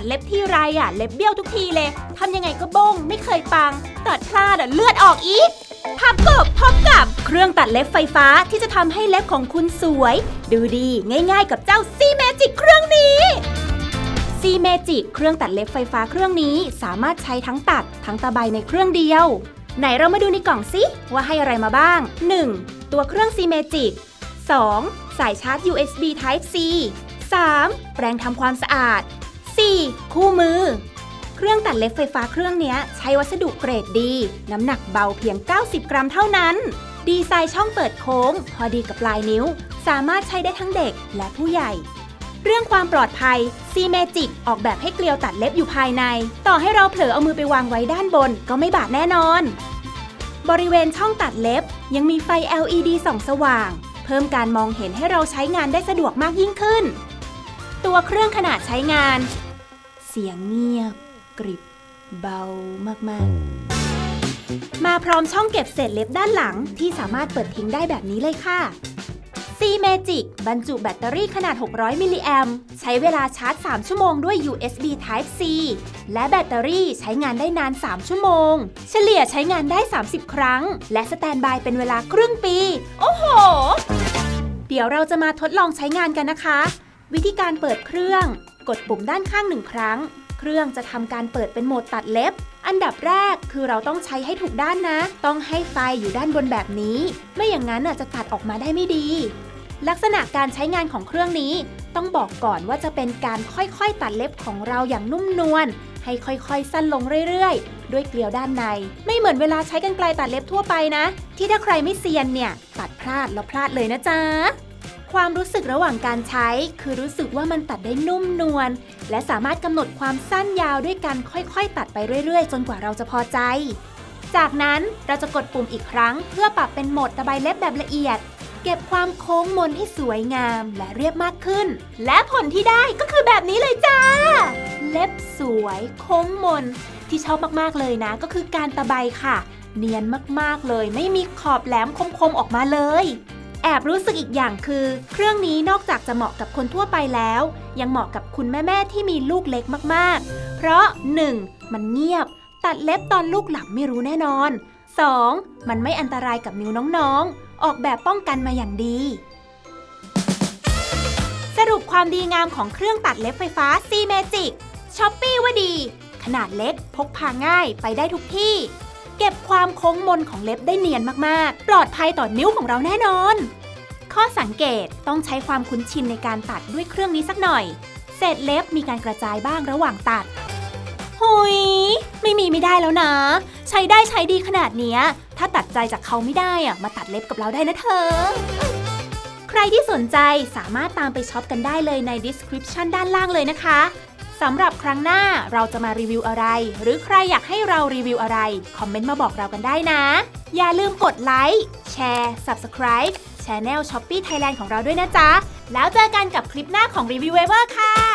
ดเล็บที่ไรอะ เล็บเบี้ยวทุกทีเลยทำยังไงก็บงไม่เคยปัง ตัดพลาดอะเลือดออกอีกพับกบพบกับเครื่องตัดเล็บไฟฟ้าที่จะทำให้เล็บของคุณสวย ดูดีง่าย ๆ กับเจ้าซีเมจิกเครื่องนี้ซีเมจิกเครื่องตัดเล็บไฟฟ้าเครื่องนี้สามารถใช้ทั้งตัดทั้งตะไบในเครื่องเดียว ไหนเรามาดูในกล่องสิว่าให้อะไรมาบ้าง 1. ตัวเครื่องซีเมจิก 2. สายชาร์จ USB Type C 3. แปรงทำความสะอาด 4. คู่มือ เครื่องตัดเล็บไฟฟ้าเครื่องนี้ใช้วัสดุเกรดดี น้ำหนักเบาเพียง 90 กรัมเท่านั้น ดีไซน์ช่องเปิดโค้ง พอดีกับปลายนิ้ว สามารถใช้ได้ทั้งเด็กและผู้ใหญ่ เรื่องความปลอดภัยซีเมจิกออกแบบให้เกลียวตัดเล็บอยู่ภายใน ต่อให้เราเผลอเอามือไปวางไว้ด้านบนก็ไม่บาดแน่นอน บริเวณช่องตัดเล็บ ยังมีไฟ LED ส่องสว่าง เพิ่มการมองเห็นให้เราใช้งานได้สะดวกมากยิ่งขึ้นตัวเครื่องขนาดใช้งาน เสียงเงียบ กริบ เบามากๆ มาพร้อมช่องเก็บเศษเล็บด้านหลังที่สามารถเปิดทิ้งได้แบบนี้เลยค่ะ C Magic บรรจุแบตเตอรี่ขนาด 600 มิลลิแอมใช้เวลาชาร์จ 3 ชั่วโมงด้วย USB Type C และแบตเตอรี่ใช้งานได้นาน 3 ชั่วโมง เฉลี่ยใช้งานได้ 30 ครั้ง และสแตนบายเป็นเวลาครึ่งปี โอ้โห เดี๋ยวเราจะมาทดลองใช้งานกันนะคะ วิธีการเปิดเครื่อง กดปุ่มด้านข้างหนึ่งครั้ง เครื่องจะทำการเปิดเป็นโหมดตัดเล็บ อันดับแรกคือเราต้องใช้ให้ถูกด้านนะ ต้องให้ไฟอยู่ด้านบนแบบนี้ ไม่อย่างนั้นจะตัดออกมาได้ไม่ดี ลักษณะการใช้งานของเครื่องนี้ ต้องบอกก่อนว่าจะเป็นการค่อยๆ ตัดเล็บของเราอย่างนุ่มนวลให้ค่อยๆ สั้นลงเรื่อยๆ ด้วยเกลียวด้านใน ไม่เหมือนเวลาใช้กรรไกรตัดเล็บทั่วไปนะ ที่ถ้าใครไม่เซียนเนี่ย ตัดพลาดแล้วพลาดเลยนะจ๊ะ ความรู้สึกระหว่างการใช้ คือรู้สึกว่ามันตัดได้นุ่มนวลและสามารถกำหนดความสั้นยาวด้วยการค่อยๆ ตัดไปเรื่อยๆ จนกว่าเราจะพอใจ จากนั้นเราจะกดปุ่มอีกครั้ง เพื่อปรับเป็นโหมดตะไบเล็บแบบละเอียด เก็บความโค้งมนให้สวยงามและเรียบมากขึ้น และผลที่ได้ก็คือแบบนี้เลยจ้า เล็บสวย โค้งมน ที่ชอบมากๆเลยนะ ก็คือการตะไบค่ะ เนียนมากๆเลย ไม่มีขอบแหลมคมๆออกมาเลย แอบรู้สึกอีกอย่างคือ เครื่องนี้นอกจากจะเหมาะกับคนทั่วไปแล้ว ยังเหมาะกับคุณแม่ๆที่มีลูกเล็กมากๆ เพราะ 1. มันเงียบ ตัดเล็บตอนลูกหลับไม่รู้แน่นอน 2. มันไม่อันตรายกับนิ้วน้องๆ ออกแบบป้องกันมาอย่างดี สรุปความดีงามของเครื่องตัดเล็บไฟฟ้า C Magic ช้อปปี้ว่าดี ขนาดเล็กพกพาง่ายไปได้ทุกที่ เก็บความโค้งมนของเล็บได้เนียนมากๆ ปลอดภัยต่อนิ้วของเราแน่นอน ข้อสังเกตต้องใช้ความคุ้นชินในการตัดด้วยเครื่องนี้สักหน่อย เศษเล็บมีการกระจายบ้างระหว่างตัดหุยไม่มีไม่ได้แล้วนะ ใช้ได้ใช้ดีขนาดเนี้ย ถ้าตัดใจจากเขาไม่ได้อะมาตัดเล็บกับเราได้นะเธอ ใครที่สนใจสามารถตามไปช็อปกันได้เลยใน description ด้านล่างเลยนะคะ สำหรับครั้งหน้าเราจะมารีวิวอะไร หรือใครอยากให้เรารีวิวอะไร คอมเมนต์มาบอกเรากันได้นะ อย่าลืมกดไลค์แชร์ subscribe Channel Shopee Thailand ของเราด้วยนะจ๊ะ แล้วเจอกันกับคลิปหน้าของ Review Ever ค่ะ